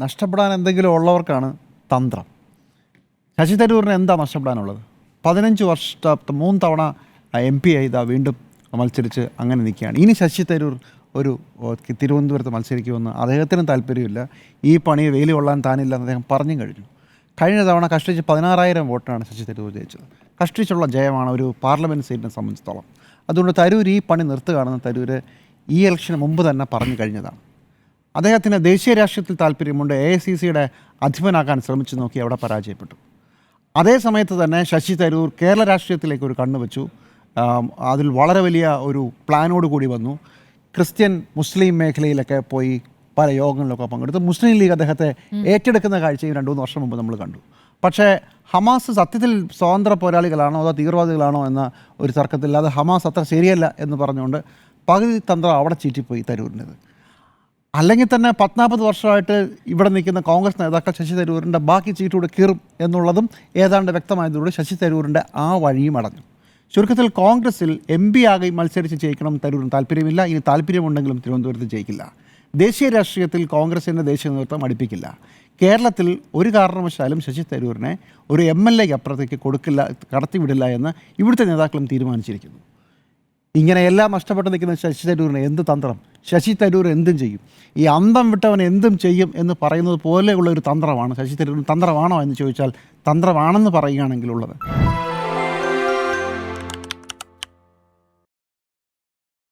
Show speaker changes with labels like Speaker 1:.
Speaker 1: നഷ്ടപ്പെടാൻ എന്തെങ്കിലും ഉള്ളവർക്കാണ് തന്ത്രം. ശശി തരൂരിന് എന്താ നഷ്ടപ്പെടാനുള്ളത്? പതിനഞ്ച് വർഷത്തെ മൂന്ന് തവണ എം പി ആയി ഇതാ വീണ്ടും മത്സരിച്ച് അങ്ങനെ നിൽക്കുകയാണ്. ഇനി ശശി തരൂർ ഒരു തിരുവനന്തപുരത്ത് മത്സരിക്കുമെന്ന് അദ്ദേഹത്തിനും താല്പര്യമില്ല. ഈ പണി വെയിൽ കൊള്ളാൻ താനില്ല എന്ന് അദ്ദേഹം പറഞ്ഞു കഴിഞ്ഞു. കഴിഞ്ഞ തവണ കഷ്ടിച്ച് പതിനാറായിരം വോട്ടാണ് ശശി തരൂർ ജയിച്ചത്. കഷ്ടിച്ചുള്ള ജയമാണ് ഒരു പാർലമെന്റ് സീറ്റിനെ സംബന്ധിച്ചിടത്തോളം. അതുകൊണ്ട് തരൂർ ഈ പണി നിർത്തുകയാണെന്ന് തരൂർ ഈ ഇലക്ഷന് മുമ്പ് തന്നെ പറഞ്ഞു കഴിഞ്ഞതാണ്. അദ്ദേഹത്തിന് ദേശീയ രാഷ്ട്രീയത്തിൽ താല്പര്യമുണ്ട്. എ ഐ സി സിയുടെ അധിപനാക്കാൻ ശ്രമിച്ചു നോക്കി അവിടെ പരാജയപ്പെട്ടു. അതേ സമയത്ത് തന്നെ ശശി തരൂർ കേരള രാഷ്ട്രീയത്തിലേക്ക് ഒരു കണ്ണു വെച്ചു. ആം, അതിൽ വളരെ വലിയ ഒരു പ്ലാനോട് കൂടി വന്നു. ക്രിസ്ത്യൻ മുസ്ലിം മേഖലയിലൊക്കെ പോയി പല യോഗങ്ങളിലൊക്കെ പങ്കെടുത്തു. മുസ്ലിം ലീഗ് അദ്ദേഹത്തെ ഏറ്റെടുക്കുന്ന കാഴ്ചയും രണ്ട് മൂന്ന് വർഷം മുമ്പ് നമ്മൾ കണ്ടു. പക്ഷേ ഹമാസ് സത്യത്തിൽ സ്വതന്ത്ര പോരാളികളാണോ അതോ തീവ്രവാദികളാണോ എന്ന ഒരു തർക്കത്തിൽ അത് ഹമാസ് അത്ര ശരിയല്ല എന്ന് പറഞ്ഞുകൊണ്ട് പകുതി തന്ത്രം അവിടെ ചീറ്റിപ്പോയി തരൂരിന്റെത് അല്ലെങ്കിൽ തന്നെ പത്നാൽപ്പത് വർഷമായിട്ട് ഇവിടെ നിൽക്കുന്ന കോൺഗ്രസ് നേതാക്കൾ ശശി തരൂരിന്റെ ബാക്കി ചീറ്റൂടെ കീറും എന്നുള്ളതും ഏതാണ്ട് വ്യക്തമായതോടെ ശശി തരൂരിന്റെ ആ വഴിയും അടഞ്ഞു. ചുരുക്കത്തിൽ കോൺഗ്രസിൽ എം പി ആകെ മത്സരിച്ച് ജയിക്കണം തരൂരിന് താല്പര്യമില്ല. ഇനി താല്പര്യമുണ്ടെങ്കിലും തിരുവനന്തപുരത്ത് ജയിക്കില്ല. ദേശീയ രാഷ്ട്രീയത്തിൽ കോൺഗ്രസിന്റെ ദേശീയ നേതൃത്വം അടുപ്പിക്കില്ല. കേരളത്തിൽ ഒരു കാരണവശാലും ശശി തരൂരിനെ ഒരു എം എൽ എക്ക് അപ്പുറത്തേക്ക് കൊടുക്കില്ല കടത്തിവിടില്ല എന്ന് ഇവിടുത്തെ നേതാക്കളും തീരുമാനിച്ചിരിക്കുന്നു. ഇങ്ങനെ എല്ലാം നഷ്ടപ്പെട്ട് നിൽക്കുന്ന ശശി തരൂരിന് എന്ത് തന്ത്രം? ശശി തരൂർ എന്തും ചെയ്യും. ഈ അന്തം വിട്ടവൻ എന്തും ചെയ്യും എന്ന് പറയുന്നത് പോലെയുള്ള ഒരു തന്ത്രമാണ് ശശി തരൂരിന് തന്ത്രമാണോ എന്ന് ചോദിച്ചാൽ തന്ത്രമാണെന്ന് പറയുകയാണെങ്കിലുള്ളത്.